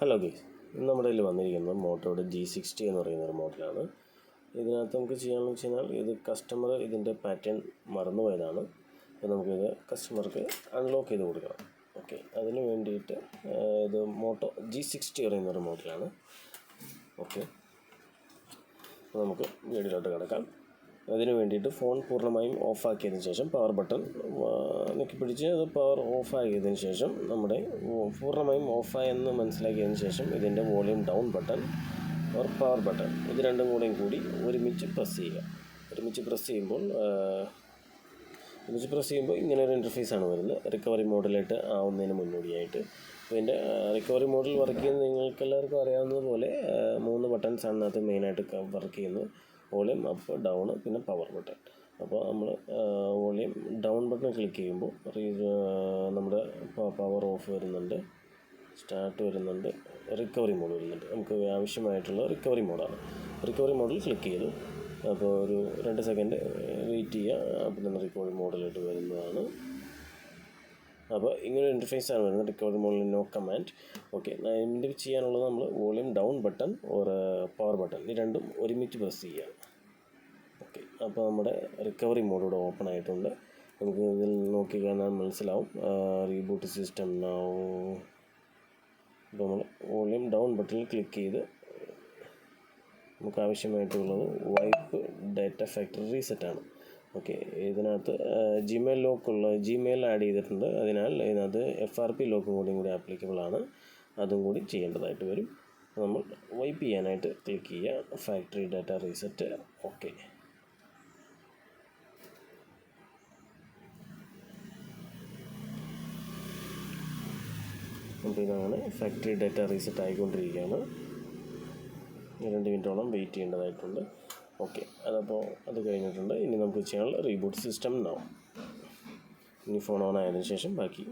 Hello guys ഇന്ന് നമ്മുടെ കയ്യിൽ വന്നിരിക്കുന്നത് മോട്ടോയുടെ ജി സിക്സ്റ്റി എന്ന് പറയുന്ന ഒരു മോഡലാണ്. ഇതിനകത്ത് നമുക്ക് ചെയ്യാമെന്ന് വെച്ച് കഴിഞ്ഞാൽ ഇത് കസ്റ്റമർ ഇതിന്റെ പാറ്റേൺ മറന്നുപോയതാണ് അപ്പോൾ നമുക്കിത് കസ്റ്റമർക്ക് അൺലോക്ക് ചെയ്ത് കൊടുക്കണം. ഓക്കെ അതിന് വേണ്ടിയിട്ട് ഇത് മോട്ടോ ജി സിക്സ്റ്റി പറയുന്ന ഒരു മോഡലാണ്. ഓക്കെ നമുക്ക് വീഡിയോയിലോട്ട് കിടക്കാം. അതിന് വേണ്ടിയിട്ട് ഫോൺ പൂർണമായും ഓഫാക്കിയതിന് ശേഷം പവർ ബട്ടൺ നെക്കി പിടിച്ച് അത് പവർ ഓഫാക്കിയതിന് ശേഷം നമ്മുടെ പൂർണമായും ഓഫായെന്ന് മനസ്സിലാക്കിയതിന് ശേഷം ഇതിന്റെ volume down button or power button ഇത് രണ്ടും കൂടെയും കൂടി ഒരുമിച്ച് പ്രസ് ചെയ്യുക. ഒരുമിച്ച് പ്രസ് ചെയ്യുമ്പോൾ ഒരുമിച്ച് പ്രസ് ചെയ്യുമ്പോൾ ഇങ്ങനെ ഒരു ആണ് വരുന്നത്. റിക്കവറി മോഡിലായിട്ട് ആവുന്നതിന് മുന്നോടിയായിട്ട്. ഇതിന്റെ റിക്കവറി മോഡിൽ വർക്ക് ചെയ്യുന്നത് നിങ്ങൾക്ക് എല്ലാവർക്കും അറിയാവുന്നതുപോലെ ആ, മൂന്ന് ബട്ടൺസ് ആണ് അതിനകത്ത് മെയിനായിട്ട് വർക്ക് ചെയ്യുന്നത്. വോളിയം അപ്പ് ഡൗൺ പിന്നെ പവർ ബട്ടൺ. അപ്പോൾ നമ്മൾ വോളിയം ഡൗൺ ബട്ടൺ ക്ലിക്ക് ചെയ്യുമ്പോൾ നമ്മുടെ പവർ ഓഫ് വരുന്നുണ്ട് സ്റ്റാർട്ട് വരുന്നുണ്ട് റിക്കവറി മോഡ് വരുന്നുണ്ട്. നമുക്ക് ആവശ്യമായിട്ടുള്ള റിക്കവറി മോഡാണ്. റിക്കവറി മോഡിൽ ക്ലിക്ക് ചെയ്തു. അപ്പോൾ ഒരു രണ്ട് സെക്കൻഡ് വെയിറ്റ് ചെയ്യുക. അപ്പം തന്നെ റിക്കവറി മോഡിലോട്ട് വരുന്നതാണ്. അപ്പോൾ ഇങ്ങനെ ഇന്റർഫേസ് ആണ് വരുന്നത്. റിക്കവറി മോഡിൽ നോ കമാൻഡ് ഓക്കെ ഇതിന്റെ ചെയ്യാനുള്ളത് നമ്മൾ volume down button or power button ഈ രണ്ടും ഒരുമിച്ച് പ്രസ് ചെയ്യുക. ഓക്കെ അപ്പോൾ നമ്മുടെ റിക്കവറി മോഡ് ഇവിടെ ഓപ്പൺ ആയിട്ടുണ്ട്. നമുക്ക് ഇതിൽ നോക്കി കഴിഞ്ഞാൽ മനസ്സിലാവും. റീബൂട്ട് സിസ്റ്റം ഇപ്പോൾ നമ്മൾ വോളിയം ഡൗൺ ബട്ടണിൽ ക്ലിക്ക് ചെയ്ത് നമുക്ക് ആവശ്യമായിട്ടുള്ളത് വൈപ്പ് ഡാറ്റ ഫാക്ടറി റീസെറ്റ് ആണ്. ഓക്കെ ഇതിനകത്ത് ജിമെയിൽ ലോക്കുള്ള ജിമെയിൽ ആഡ് ചെയ്തിട്ടുണ്ട്. അതിനാൽ ഇതിനകത്ത് എഫ് ആർ പി ലോക്കും കൂടിയും കൂടി ആപ്ലിക്കബിൾ ആണ്. അതും കൂടി ചെയ്യേണ്ടതായിട്ട് വരും. നമ്മൾ വൈപ്പ് ചെയ്യാനായിട്ട് ക്ലിക്ക് ചെയ്യുക. ഫാക്ടറി ഡാറ്റ റീസെറ്റ് ഓക്കെ അപ്പോൾ ഇതാണ് ഫാക്ടറി ഡാറ്റ റീസെറ്റ് ആയിക്കൊണ്ടിരിക്കുകയാണ്. രണ്ട് മിനിറ്റോളം വെയിറ്റ് ചെയ്യേണ്ടതായിട്ടുണ്ട്. ഓക്കെ അതപ്പോൾ അത് കഴിഞ്ഞിട്ടുണ്ട്. ഇനി നമുക്ക് ചെയ്യാനുള്ള റീബൂട്ട് സിസ്റ്റം ഉണ്ടാവും ഇനി ഫോൺ ഓൺ ആയതിനു ശേഷം ബാക്കി